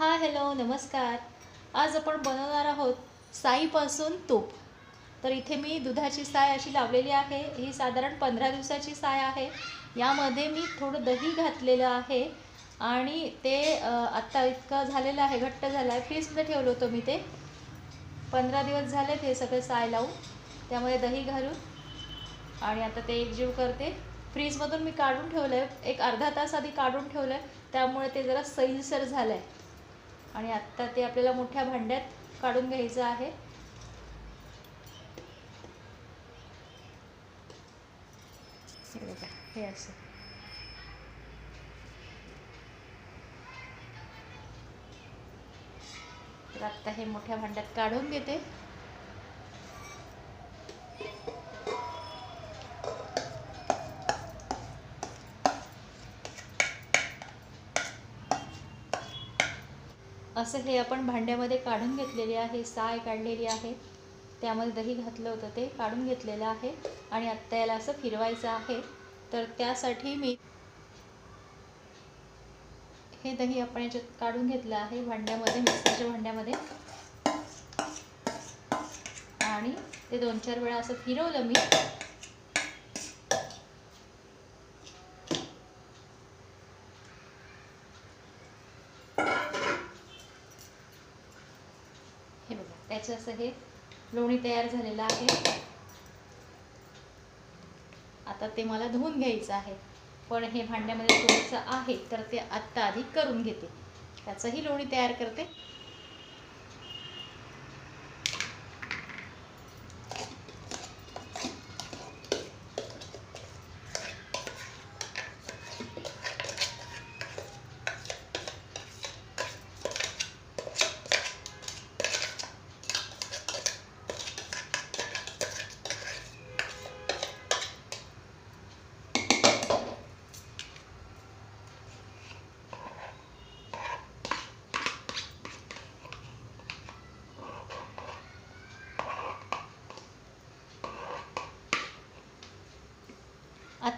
Hi hello नमस्कार. आज आपण बनवणार आहोत साईपासून तूप. तर इथे मी दुधाची साय अशी लावलेली आहे. ही साधारण पंधरा दिवसाची साय आहे. यामध्ये मी थोडं दही घातलेलं आहे आणि ते आत्ता इतकं झालेलं आहे घट्ट झालं आहे. फ्रीजमध्ये ठेवलं होतं मी ते. पंधरा दिवस झालेत हे सगळं साय लावून. त्यामध्ये दही घालून आणि आता ते एकजीव करते. फ्रीजमधून मी काढून ठेवलं आहे एक अर्धा तास आधी काढून ठेवलं आहे त्यामुळे ते जरा सैलसर झालं आहे आणि आत्ता ते आपल्याला मोठ्या भांड्यात काढून घ्यायचं आहे. हे हे असं. तर आत्ता हे मोठ्या भांड्यात काढून घेते. असं हे आपण भांड्यामध्ये काढून घेतलेले आहे साय काढलेली आहे. त्यामध्ये दही घातलं होतं ते काढून घेतलेलं आहे. आणि आत्ता याला असं फिरवायचं आहे. तर त्यासाठी मी हे दही आपण याच्यात काढून घेतलं आहे. भांड्यामध्ये मिक्सरच्या भांड्यामध्ये. आणि ते दोन चार वेळा असं फिरवलं मी हे बघा त्याचं असं हे लोणी तयार झालेलं आहे. आता ते मला धुवून घ्यायचं आहे. पण हे भांड्यामध्ये थोडंसं आहे तर ते आत्ता आधी करून घेते. त्याचंही लोणी तयार करते.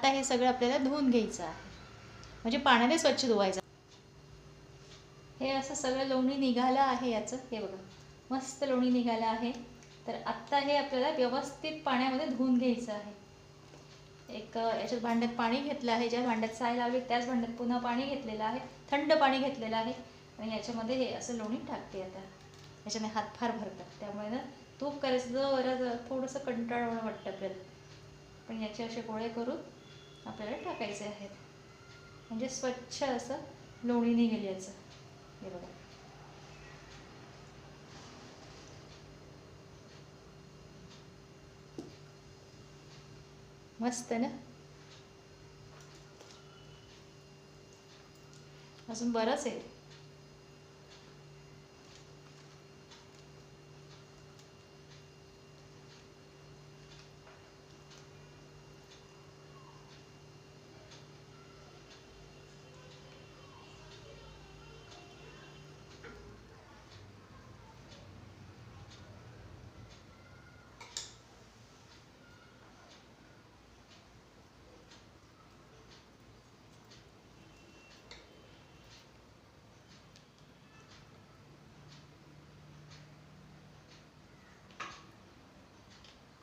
आता हे सगळं आपल्याला धुवून घ्यायचं आहे. म्हणजे पाण्याने स्वच्छ धुवायचं. हे असं सगळं लोणी निघालं आहे याचं. हे बघा. मस्त लोणी निघालं आहे. तर आत्ता हे आपल्याला व्यवस्थित पाण्यामध्ये धुवून घ्यायचं आहे. एक याच्यात भांड्यात पाणी घेतलं आहे. ज्या भांड्यात साय लावली त्याच भांड्यात पुन्हा पाणी घेतलेलं आहे. थंड पाणी घेतलेलं आहे. आणि याच्यामध्ये हे असं लोणी टाकते आता. याच्याने हात फार भरतात. त्यामुळे ना तूप करायचं जरा थोडंसं कंटाळवणं वाटतं आपल्याला. पण याचे असे गोळे करून आपल्याला टाकायचे आहेत. म्हणजे स्वच्छ असं लोणी निघेल याचं. हे बघा. मस्त ना? अजून बरंच आहे.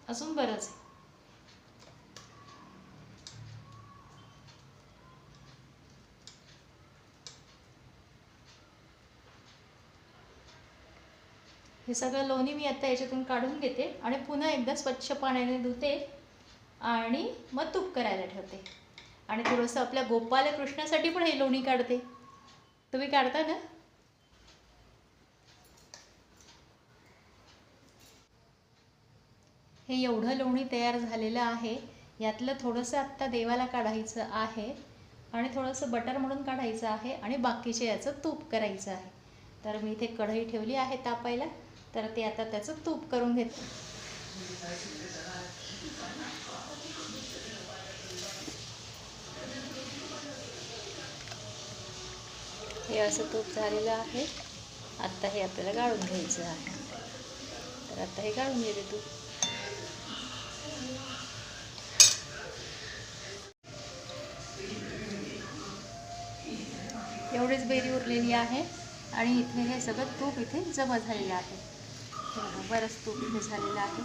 अजून बरंच आहे. हे सगळं लोणी मी आता याच्यातून काढून घेते आणि पुन्हा एकदा स्वच्छ पाण्याने धुते आणि मग तूप करायला ठेवते. आणि थोडंसं आपल्या गोपालकृष्णासाठी पण हे लोणी काढते. तुम्ही काढता ना? हे एवढं लोणी तयार झालेलं आहे यातलं थोडंसं आत्ता देवाला काढायचं आहे आणि थोडंसं बटर म्हणून काढायचं आहे आणि बाकीचे याचं तूप करायचं आहे. तर मी इथे कढई ठेवली आहे तापायला तर ते आता त्याचं तूप करून घेते. हे असं तूप झालेलं आहे. आत्ता हे आपल्याला गाळून घ्यायचं आहे. तर आत्ता हे गाळून घेते तूप. एवढीच बेरी उरलेली आहे आणि इथे हे सगळं तूप इथे जमा झालेलं आहे. बरंच तूप इथे झालेलं आहे.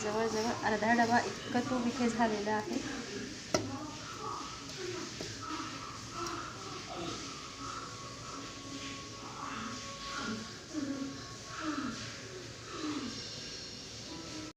जवळजवळ अर्धा डबा इतकं तूप इथे झालेलं आहे.